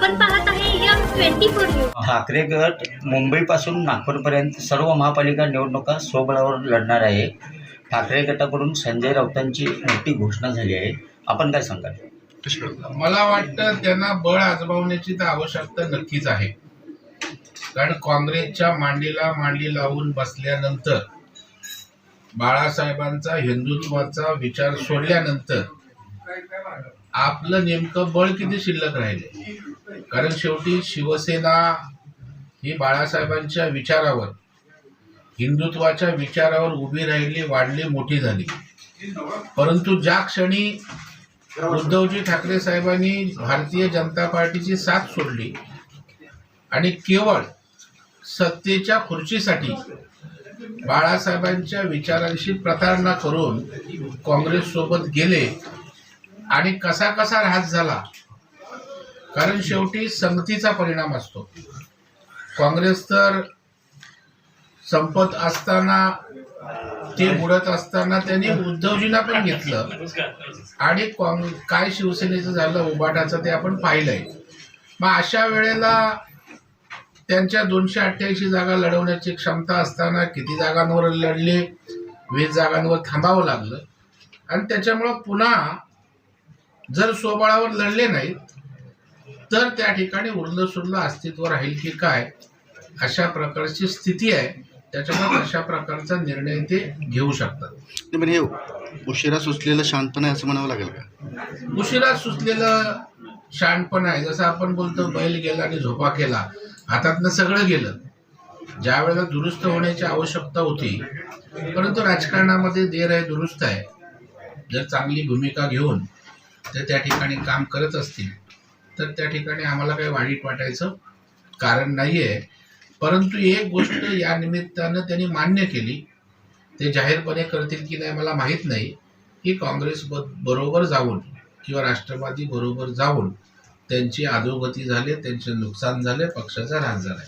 आपण पाहत आहे M twenty four news. Thackeray गट मुंबईपासून नागपूरपर्यंत सर्व महापालिका निवडणुका स्वबळावर लढणार आहे. ठाकरे गटाकडून संजय राऊतांची मोठी घोषणा झाली आहे. आपण काय सांगाल? मला वाटतं त्यांना बळ आजमावण्याची तर आवश्यकता नक्कीच आहे. कारण काँग्रेसच्या मांडीला मांडी लावून बसल्यानंतर बाळासाहेबांचा हिंदुत्वाचा विचार सोडल्यानंतर आपलं नेमकं बळ किती शिल्लक राहिले? कारण शेवटी शिवसेना ही बाळासाहेबांच्या विचारावर हिंदुत्वाच्या विचारावर उभी राहिली वाढली मोठी झाली. परंतु ज्या क्षणी उद्धवजी ठाकरे साहेबांनी भारतीय जनता पार्टीची साथ सोडली आणि केवळ सत्तेच्या खुर्चीसाठी बाळासाहेबांच्या विचारांशी प्रतारणा करून काँग्रेस सोबत गेले आणि कसा कसा ऱ्हास झाला कारण शेवटी संगतीचा परिणाम असतो. काँग्रेस तर संपत असताना ते बुडत असताना त्यांनी उद्धवजींना पण घेतलं. आणि काय शिवसेनेचं झालं उबाटाचं ते आपण पाहिलंय. मग अशा वेळेला त्यांच्या दोनशे अठ्ठ्याऐंशी जागा लढवण्याची क्षमता असताना किती जागांवर लढले वीस जागांवर थांबावं लागलं. आणि त्याच्यामुळं पुन्हा जर स्वबळावर लढले नाहीत तर त्या ठिकाणी उरलं सुरलं अस्तित्व राहील की काय अशा प्रकारची स्थिती आहे. त्याच्यामुळे अशा प्रकारचा निर्णय ते घेऊ शकतात. पण हे उशिरा सुचलेलं शांतपण आहे असं म्हणावं लागेल का? उशिरा सुचलेलं शहाणपण आहे. जसं आपण बोलतो बैल गेला आणि झोपा केला. हातातनं सगळं गेलं. ज्या वेळेला दुरुस्त होण्याची आवश्यकता होती परंतु राजकारणामध्ये देर आहे दुरुस्त आहे. जर चांगली भूमिका घेऊन ते त्या ठिकाणी काम करत असतील तर त्या ठिकाणी आम्हाला काही वाईट वाटायचं कारण नाही आहे परंतु एक गोष्ट या निमित्तानं त्यांनी मान्य केली. ते जाहीरपणे करतील की नाही मला माहीत नाही. की काँग्रेस ब- बरोबर जाऊन किंवा राष्ट्रवादी बरोबर जाऊन त्यांची अधोगती झाली त्यांचे नुकसान झाले पक्षाचा ऱ्हास झाला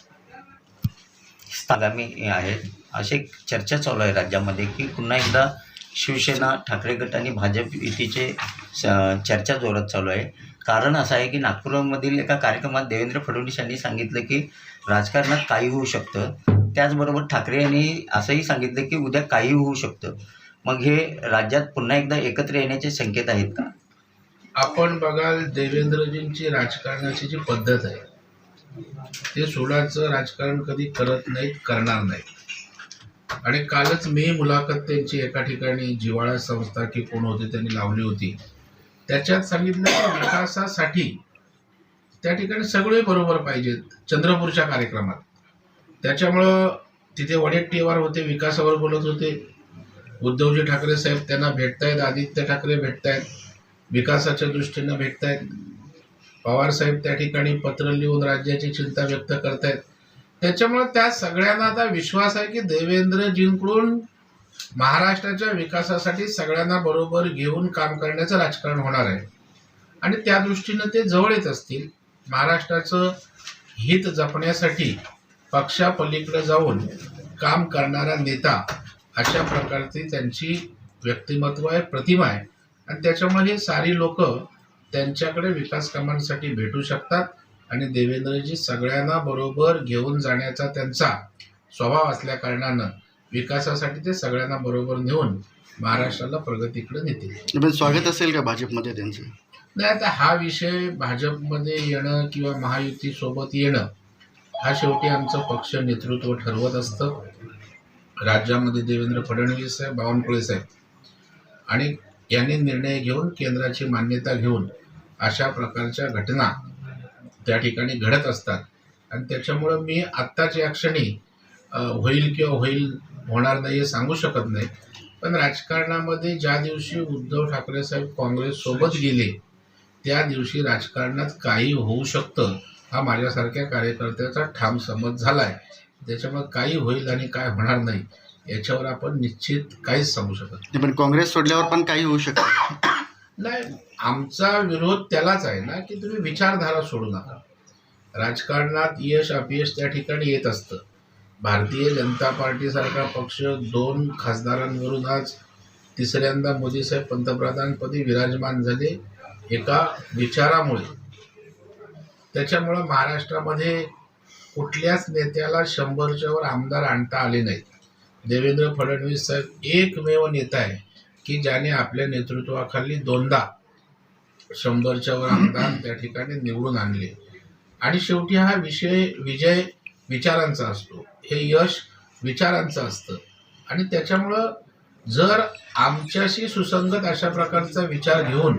आगामी आहे. अशी एक चर्चा चालू आहे राज्यामध्ये की पुन्हा एकदा शिवसेना ठाकरे गट आणि भाजप युतीचे चर्चा जोरात चालू आहे. कारण असं आहे की नागपूरमधील एका कार्यक्रमात देवेंद्र फडणवीस यांनी सांगितलं की राजकारणात काही होऊ शकतं. त्याचबरोबर ठाकरे यांनी असंही सांगितलं की उद्या काही होऊ शकतं. मग हे राज्यात पुन्हा एकदा एकत्र येण्याचे संकेत आहेत का? आपण बघाल देवेंद्रजींची राजकारणाची जी पद्धत आहे ते सोडाचं राजकारण कधी करत नाहीत करणार नाहीत. आणि कालच मी मुलाखत त्यांची एका ठिकाणी जिवाळा संस्था की कोण होते त्यांनी लावली होती. त्याच्यात सांगितलं की विकासासाठी त्या ठिकाणी सगळे बरोबर पाहिजेत चंद्रपूरच्या कार्यक्रमात. त्याच्यामुळं तिथे वडेट्टीवार होते विकासावर बोलत होते. उद्धवजी ठाकरे साहेब त्यांना भेटतायत आदित्य ठाकरे भेटतायत विकासाच्या दृष्टीनं भेटतायत. पवार साहेब त्या ठिकाणी पत्र लिहून राज्याची चिंता व्यक्त करतायत. त्याच्यामुळे त्या सगळ्यांना आता विश्वास आहे की देवेंद्रजींकडून महाराष्ट्राच्या विकासासाठी सगळ्यांना बरोबर घेऊन काम करण्याचं राजकारण होणार आहे. आणि त्या दृष्टीनं ते जवळ येत असतील. महाराष्ट्राचं हित जपण्यासाठी पक्षापलीकडे जाऊन काम करणारा नेता अशा प्रकारची त्यांची व्यक्तिमत्व आहे प्रतिमा आहे. आणि त्याच्यामुळे हे सारी लोक त्यांच्याकडे विकास कामांसाठी भेटू शकतात. आणि देवेंद्रजी सगळ्यांना बरोबर घेऊन जाण्याचा त्यांचा स्वभाव असल्याकारणानं विकासासाठी ते सगळ्यांना बरोबर नेऊन महाराष्ट्राला प्रगतीकडे नेतील. पण स्वागत असेल का भाजपमध्ये त्यांचं? नाही आता हा विषय भाजपमध्ये येणं किंवा महायुतीसोबत येणं हा शेवटी आमचं पक्ष नेतृत्व ठरवत असतं. राज्यामध्ये देवेंद्र फडणवीस साहेब बावनकुळे साहेब. आणि यांनी निर्णय घेऊन केंद्राची मान्यता घेऊन अशा प्रकारच्या घटना त्या ठिकाणी घडत असतात. आणि त्याच्यामुळं मी आत्ताच या क्षणी होईल किंवा होईल होणार नाही हे सांगू शकत नाही. पण राजकारणामध्ये ज्या दिवशी उद्धव ठाकरे साहेब काँग्रेस सोबत गेले त्या दिवशी राजकारणात काही होऊ शकतं हा माझ्यासारख्या कार्यकर्त्याचा ठाम समज झाला आहे त्याच्यामुळे काही होईल आणि काय होणार नाही याच्यावर आपण निश्चित काहीच सांगू शकत नाही. नाही, पण काँग्रेस सोडल्यावर पण काही होऊ शकतं नाही आमचा विरोध त्यालाच आहे ना की तुम्ही विचारधारा सोडू नका. राजकारणात यश अपयश त्या ठिकाणी येत असतं. भारतीय जनता पार्टीसारखा पक्ष दोन खासदारांवरून आज तिसऱ्यांदा मोदी साहेब पंतप्रधानपदी विराजमान झाले एका विचारामुळे. त्याच्यामुळं महाराष्ट्रामध्ये कुठल्याच नेत्याला शंभरच्यावर आमदार आणता आले नाहीत. देवेंद्र फडणवीस साहेब एकमेव नेता आहे की ज्याने आपल्या नेतृत्वाखाली दोनदा शंभरच्यावर आमदार त्या ठिकाणी निवडून आणले. आणि शेवटी हा विषय विजय विचारांचा असतो. हे यश विचारांचं असतं. आणि त्याच्यामुळं जर आमच्याशी सुसंगत अशा प्रकारचा विचार घेऊन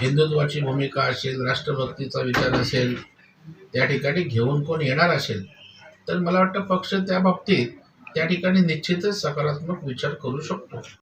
हिंदुत्वाची भूमिका असेल राष्ट्रभक्तीचा विचार असेल त्या ठिकाणी घेऊन कोण येणार असेल तर मला वाटतं पक्ष त्या बाबतीत त्या ठिकाणी निश्चितच सकारात्मक विचार करू शकतो.